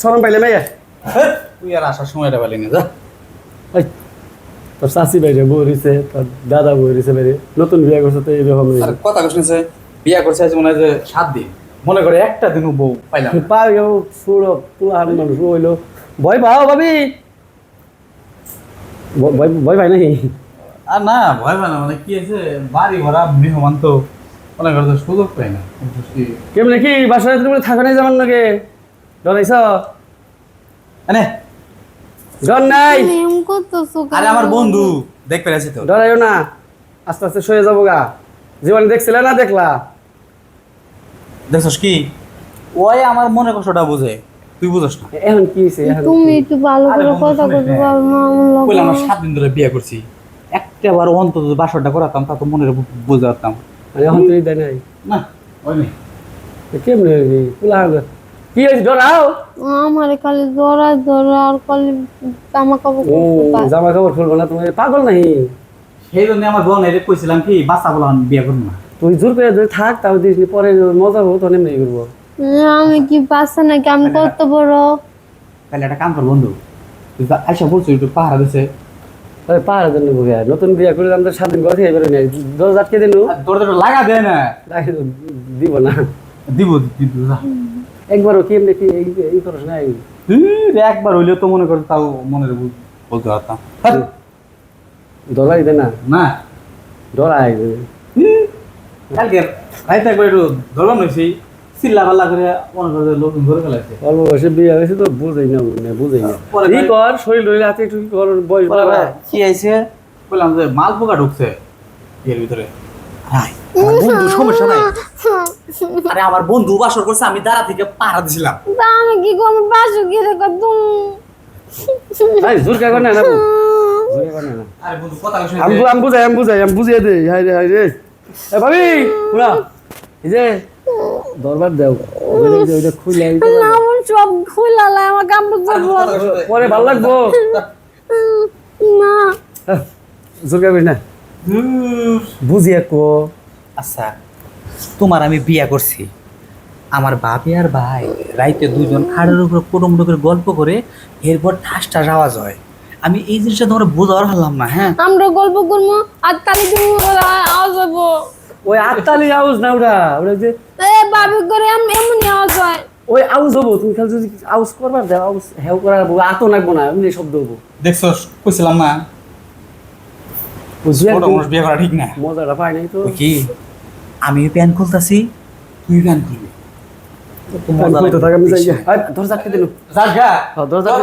সরম পাইলে ভাইয়া তুই আর আসার সময়টা পাইলি না যা তোর চাষি বাইরে বউরিছে তোর দাদা বউরিছে বাইরে নতুন বিয়ে করছে তো এইরকম কথা কইছে বিয়ে করছে আজ মনে হয় যে সাত দিন মনে করে একটা দিনও বউ পাইলাম পাইও সুড়ো পুলাহান মানুষ হইল ভয় পাও ভাবি ভয় ভয় পাই নাকি আর না ভয় পাই না মানে কি আছে বাড়ি ভরা মেহমান তো মনে করে সুযোগ পাই না। কিন্তু কি- কেমন কি বাসায় তুমি থাকো নাই যেমন নাকি ডরাইছ আরে ডর নাই? আরে আমার বন্ধু। দেখ পেরেছি তো। ডরাইও না। আস্তে আস্তে সয়ে যাব গা। জীবনে দেখছিলে না দেখলা? দেখছস কি? ওই আমার মনে কষ্টটা বুঝে। তুই বুঝস না। এখন কি এখন তুমি একটু ভালো করে কথা বলতে পারো না আমার সাত দিন ধরে বিয়ে করছি। একটা বার অন্তত বাসরটা করাতাম তা তো মনের বুঝে মানে এখন তুই দেয় নাই। না কেমনে পুলা কি হয়েছে? ডরাও আমার খালি জোরা জোরা আর খালি জামা কাপড় জামা কাপড় খুলবো না তুমি পাগল নাই সেই জন্য আমার বোন এর কইছিলাম কি বাচ্চা বলা বিয়ে করব না। তুই জোর করে যদি থাক তাও দিস পরে মজা হব তখন এমনি করব। আমি কি বাচ্চা নাকি? আমি কত বড়? তাহলে একটা কাম কর বন্ধু। তুই আইসা বলছো একটু পাহারা দিছে। আরে পাহাড়ের জন্য বুঝে নতুন বিয়ে করে আমাদের সাত দিন কথা এবারে নেই দশ আটকে দিন তো লাগা দেয় না। দিব না। দিব দিব। একবারও কি এমনি কি এই- খরচ নাই? একবার হইলেও তো মনে করে তাও বুঝ- বলতে পারতাম। হাট, ডলাই দে না। না। ডরাই কালকে রাইতে একবার একটু ধরলাম নইছি চিল্লা পাল্লা করে মনে করে লোক ধরে ফেলাইছে অল্প বয়সে বিয়ে হয়েছে তো বুঝাই না মানে বুঝাই না। পরে কি কর শরীর রইলে হাতে একটু কি কর বয়স। ভাই, কি আইছে বললাম যে মাল পোকা ঢুকছে এর ভিতরে। আমার বন্ধু সমস্যা নাই। আরে আমার বন্ধু বাসর করছে আমি দাঁড়া থেকে পাহারা দিছিলাম। আমি কি জোর কে কর না না জোর কে কর না না। আরে বন্ধু কথা আমি বুঝাই আমি বুঝাই আমি বুঝিয়ে হাই রে হাই রে। এ ভাবি এই যে দরবার দেও। ওইটা খুলে সব খুলালে আমার কাপড় চোপড় পরে ভালো লাগবো। না। জোর না। বুঝিয়ে কো আচ্ছা তোমার আমি বিয়া করছি। আমার বাপি আর ভাই রাইতে দুজন খাড়ের উপরে কুটুম করে গল্প করে এরপর ঠাস ঠাস আওয়াজ হয়। আমি এই জিনিসটা তোমার বোঝার হারলাম না হ্যাঁ? আমরা গল্প করব আর তালি তুমি আওয়াজ হব ওই আটতালি আউজ না ওটা? ওটা যে এ বাবু করে এম- এমনি আওয়াজ হয়। ওই আউজ হব তুমি খালি যদি আউজ করবার দাও আউজ হেউ করার বউ আতো লাগবো না এমনি শব্দ হব। দেখছ কইছিলাম না? বুঝলি ছোট মানুষ বিয়ে করা ঠিক না। মজাটা পাই নাই তো। কি? আমি প্যান খুলতাছি তুই প্যান খুলবি। কইতে থাকে আমি যাই। দরজা দিল দরজা